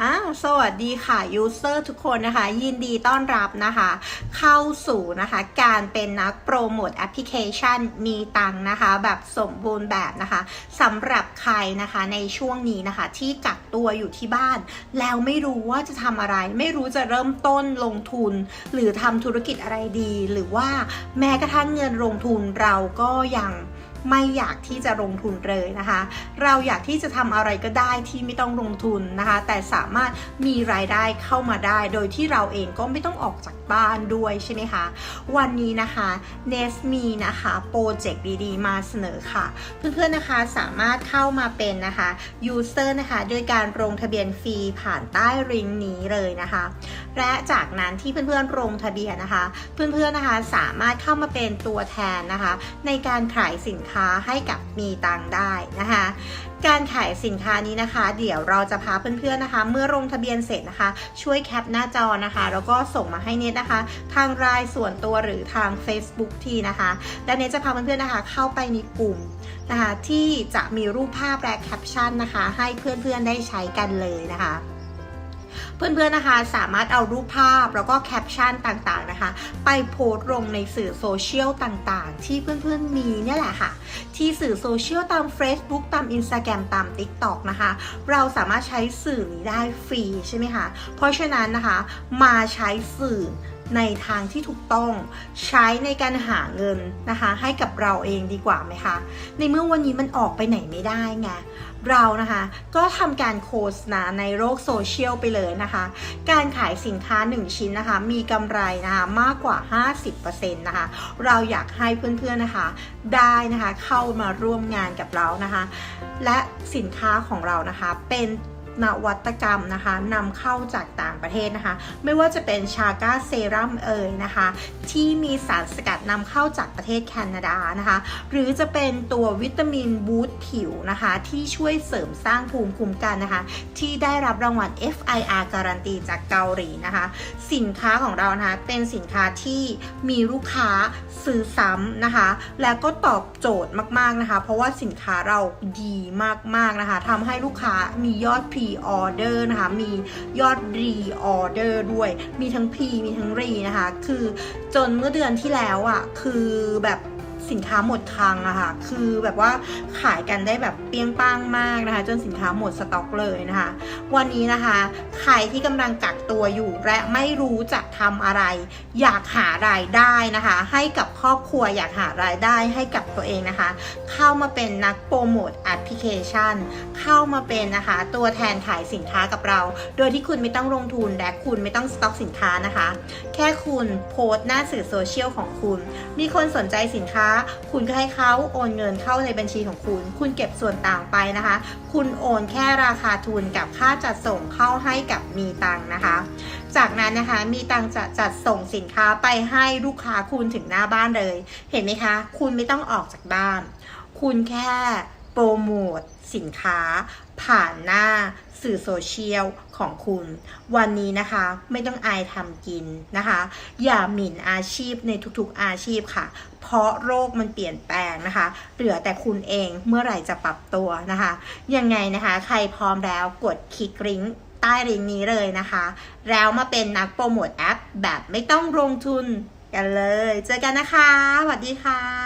อ้าวสวัสดีค่ะยูเซอร์ทุกคนนะคะ ยินดีต้อนรับนะคะ เข้าสู่นะคะ การเป็นนักโปรโมทแอปพลิเคชันมีตังค์นะคะ แบบสมบูรณ์แบบนะคะสำหรับใครนะคะในช่วงนี้นะคะ ที่กักตัวอยู่ที่บ้าน แล้วไม่รู้ว่าจะทำอะไร ไม่รู้จะเริ่มต้นลงทุน หรือทำธุรกิจอะไรดี หรือว่าแม้กระทั่งเงินลงทุนเราก็ยัง ไม่อยากที่จะลงทุนเลยนะคะ เราอยากที่จะทำอะไรก็ได้ที่ไม่ต้องลงทุนนะคะ แต่สามารถมีรายได้เข้ามาได้ โดยที่เราเองก็ไม่ต้องออกจากบ้านด้วยใช่ไหมคะ วันนี้นะคะเนสมีนะคะโปรเจกต์ดีๆ มาเสนอค่ะ เพื่อนๆนะคะสามารถเข้ามาเป็นนะคะยูเซอร์นะคะโดยการลงทะเบียนฟรีผ่านใต้ลิงนี้เลยนะคะ และจากนั้นที่เพื่อนๆลงทะเบียนนะคะ เพื่อนๆนะคะสามารถเข้ามาเป็นตัวแทนนะคะ ในการขายสินค้าให้กับมีตังได้นะคะ การขายสินค้านี้นะคะ เดี๋ยวเราจะพาเพื่อนๆนะคะ เมื่อลงทะเบียนเสร็จนะคะ ช่วยแคปหน้าจอนะคะ แล้วก็ส่งมาให้เนตนะคะ ทางรายส่วนตัวหรือทาง Facebook ทีนะคะและเนตจะพาเพื่อนๆนะคะ เข้าไปในกลุ่มนะคะที่จะมีรูปภาพและแคปชั่นนะคะ ให้เพื่อนๆได้ใช้กันเลยนะคะ เพื่อนๆนะคะสามารถเอารูปภาพแล้วก็แคปชั่นต่างๆนะคะ ไปโพสต์ลงในสื่อโซเชียลต่างๆ ที่เพื่อนๆมีเนี่ยแหละค่ะ ที่สื่อโซเชียลตาม Facebook ตาม Instagram ตาม TikTok นะคะ เราสามารถใช้สื่อนี้ได้ฟรีใช่ไหมคะ เพราะฉะนั้นนะคะมาใช้สื่อ ในทางที่ถูกต้องใช้ในการหาเงินนะคะ ให้กับเราเองดีกว่าไหมคะ ในเมื่อวันนี้มันออกไปไหนไม่ได้ไงเรานะคะ ก็ทำการโฆษณาในโลกโซเชียลไปเลยนะคะ การขายสินค้า 1 ชิ้นนะคะ มีกำไรนะคะมากกว่า 50%นะคะ เราอยากให้เพื่อนๆนะคะ ได้นะคะเข้ามาร่วมงานกับเรานะคะ และสินค้าของเรานะคะเป็น นวัตกรรมนะคะนำเข้าจากต่างประเทศนะคะ ไม่ว่าจะเป็นชาก้าเซรั่มเอ่ยนะคะ ที่มีสารสกัดนำเข้าจากประเทศแคนาดานะคะ หรือจะเป็นตัววิตามินบูตผิวนะคะ ที่ช่วยเสริมสร้างภูมิคุ้มกันนะคะ ที่ได้รับรางวัล FIR การันตีจากเกาหลีนะคะ สินค้าของเรานะคะเป็นสินค้าที่มีลูกค้าซื้อซ้ำนะคะ แล้วก็ตอบโจทย์มากๆนะคะ เพราะว่าสินค้าเราดีมากๆนะคะทำให้ลูกค้ามียอดีออเดอร์นะคะ มียอดรีออเดอร์ด้วย มีทั้ง Pre มีทั้งรีนะคะ คือจนเมื่อเดือนที่แล้วอะ่ะ คือแบบ สินค้าหมดคลังอะค่ะ คือแบบว่าขายกันได้แบบเปรี้ยงป้างมากนะคะ จนสินค้าหมดสต็อกเลยนะคะ วันนี้นะคะ ใครที่กำลังกักตัวอยู่และไม่รู้จะทำอะไร อยากหารายได้นะคะ ให้กับครอบครัวอยากหารายได้ให้กับตัวเองนะคะ เข้ามาเป็นนักโปรโมทแอปพลิเคชัน เข้ามาเป็นนะคะ ตัวแทนขายสินค้ากับเรา โดยที่คุณไม่ต้องลงทุนและคุณไม่ต้องสต็อกสินค้านะคะ แค่คุณโพสต์หน้าสื่อโซเชียลของคุณ มีคนสนใจสินค้าคุณก็ให้เขาโอนเงินเข้าในบัญชีของคุณ คุณเก็บส่วนต่างไปนะคะ คุณโอนแค่ราคาทุนกับค่าจัดส่งเข้าให้กับมีตังนะคะ จากนั้นนะคะมีตังจะจัดส่งสินค้าไปให้ลูกค้าคุณถึงหน้าบ้านเลย เห็นไหมคะ คุณไม่ต้องออกจากบ้าน คุณแค่ โปรโมทสินค้า ผ่านหน้าสื่อโซเชียลของคุณ วันนี้นะคะไม่ต้องอายทำกินนะคะ อย่าหมิ่นอาชีพในทุกๆอาชีพค่ะ เพราะโรคมันเปลี่ยนแปลงนะคะ เหลือแต่คุณเองเมื่อไหร่จะปรับตัวนะคะ ยังไงนะคะ ใครพร้อมแล้วกดคลิกลิงก์ใต้ลิงก์นี้เลยนะคะ แล้วมาเป็นนักโปรโมทแอปแบบไม่ต้องลงทุนกันเลย เจอกันนะคะ สวัสดีค่ะ